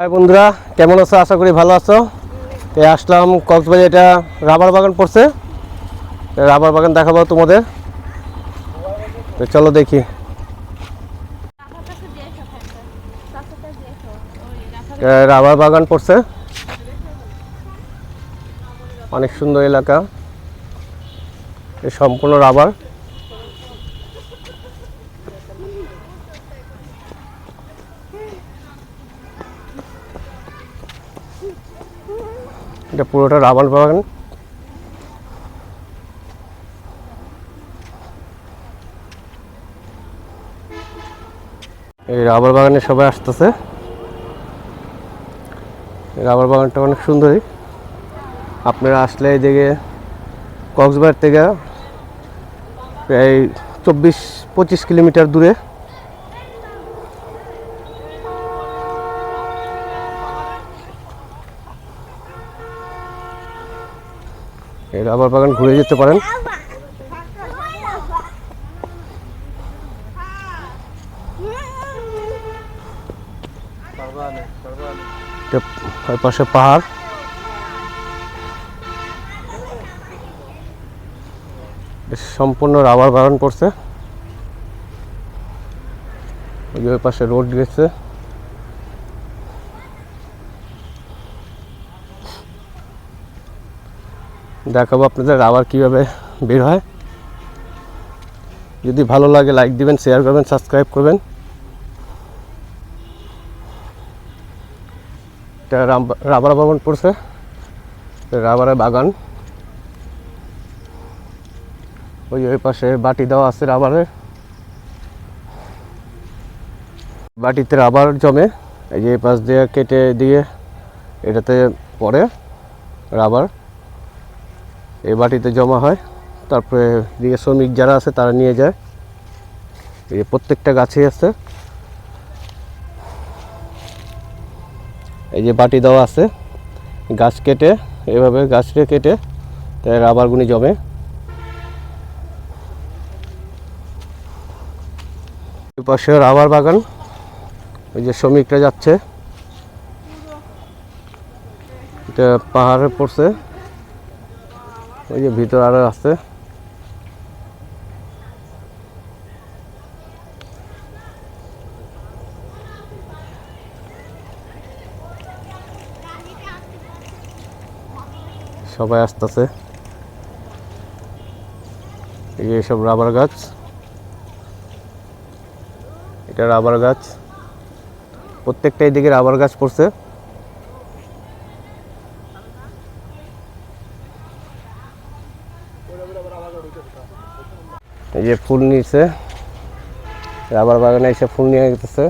High বন্ধুরা, কেমন আছো? আশা করি ভালো আছো। তো আসলাম কক্সবাজার, এটা রাবার বাগান পড়ছে। রাবার বাগান দেখাবো তোমাদের। তো চলো দেখি। রাবার বাগান পড়ছে। অনেক সুন্দর এলাকা। সম্পূর্ণ রাবার। এটা পুরোটা রাবার বাগান এই রাবার বাগানে সবাই আসতেছে। রাবার বাগানটা অনেক সুন্দরই। আপনারা আসলে এদিকে কক্সবাজার থেকে প্রায় চব্বিশ পঁচিশ কিলোমিটার দূরে এই রাবার বাগান ঘুরে যেতে পারেন। পাশে পাহাড়। সম্পূর্ণ রাবার বাগান পড়ছে। ওই পাশে রোড গেছে। দেখাবো আপনাদের রাবার কীভাবে বের হয়। যদি ভালো লাগে লাইক দিবেন শেয়ার করবেন সাবস্ক্রাইব করবেন। এটা রাবার বাগান পড়ছে। রাবারের বাগান। ওই ওই পাশে বাটি দেওয়া আছে রাবারের। বাটিতে রাবার জমে। এই যে পাশ দিয়ে কেটে দিয়ে এটাতে পড়ে রাবার। এই বাটিতে জমা হয়। তারপরে দিকে শ্রমিক যারা আছে, তারা নিয়ে যায়। এই প্রত্যেকটা গাছেই আছে। এই যে বাটি দেওয়া আছে। গাছ কেটে, এভাবে গাছটা কেটে তাই রাবারগুনি জমে। পাশে রাবার বাগান। ওই যে শ্রমিকরা যাচ্ছে। এটা পাহাড়ে পড়ছে। ওই যে ভিতর আরও আছে। সবাই আসতেছে। এই যে সব রাবার গাছ। এটা রাবার গাছ। প্রত্যেকটা এদিকে রাবার গাছ পড়ছে। এই যে ফুল নিয়েছে রাবার বাগানে এসে ফুল নিয়ে গেতেছে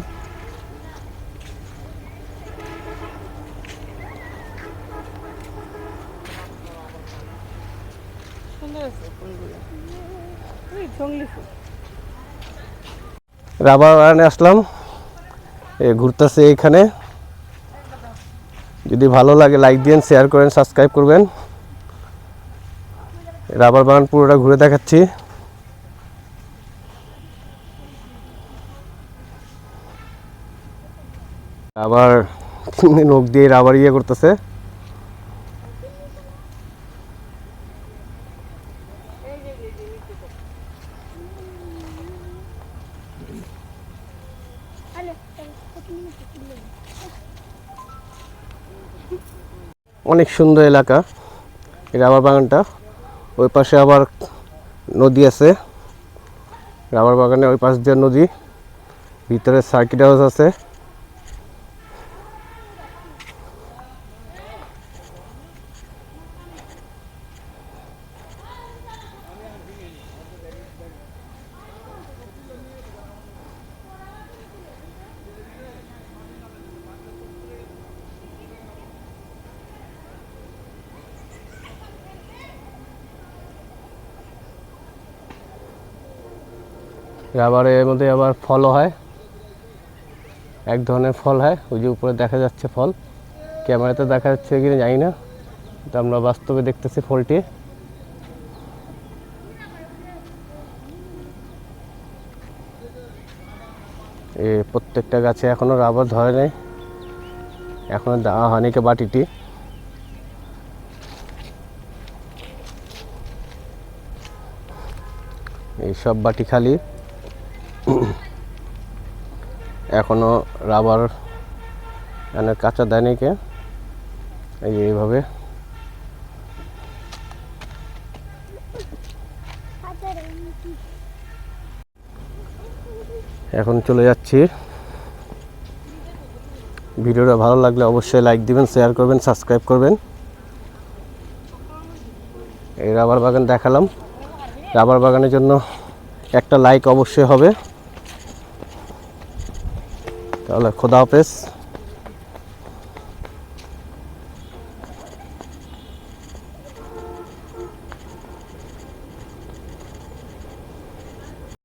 রাবার বাগানে আসলাম এ ঘুরতেছে এইখানে। যদি ভালো লাগে লাইক দিন শেয়ার করেন সাবস্ক্রাইব করবেন। রাবার বাগান পুরোটা ঘুরে দেখাচ্ছি। আবার নখ দিয়ে রাবার ইয়ে করতেছে। অনেক সুন্দর এলাকা রাবার বাগানটা। ওই পাশে আবার নদী আছে। রাবার বাগানে ওই পাশ দিয়ে নদী। ভিতরে সার্কিট হাউস আছে। আবার এর মধ্যে আবার ফলও হয়। এক ধরনের ফল হয়, ওই যে উপরে দেখা যাচ্ছে ফল। ক্যামেরাতে দেখা যাচ্ছে কিনা জানি না তো আমরা বাস্তবে দেখতেছি ফলটি। এ প্রত্যেকটা গাছে এখনও রাবার ধরে নেই, এখনও দেওয়া হয়নি কে বাটিটি। এই সব বাটি খালি। এখনও রাবার এনে কাঁচা দেয়নি কে এই এইভাবে এখন চলে যাচ্ছি। ভিডিওটা ভালো লাগলে অবশ্যই লাইক দিবেন শেয়ার করবেন সাবস্ক্রাইব করবেন। এই রাবার বাগান দেখালাম। রাবার বাগানের জন্য একটা লাইক অবশ্যই হবে। তাহলে খোদা হাফেজ।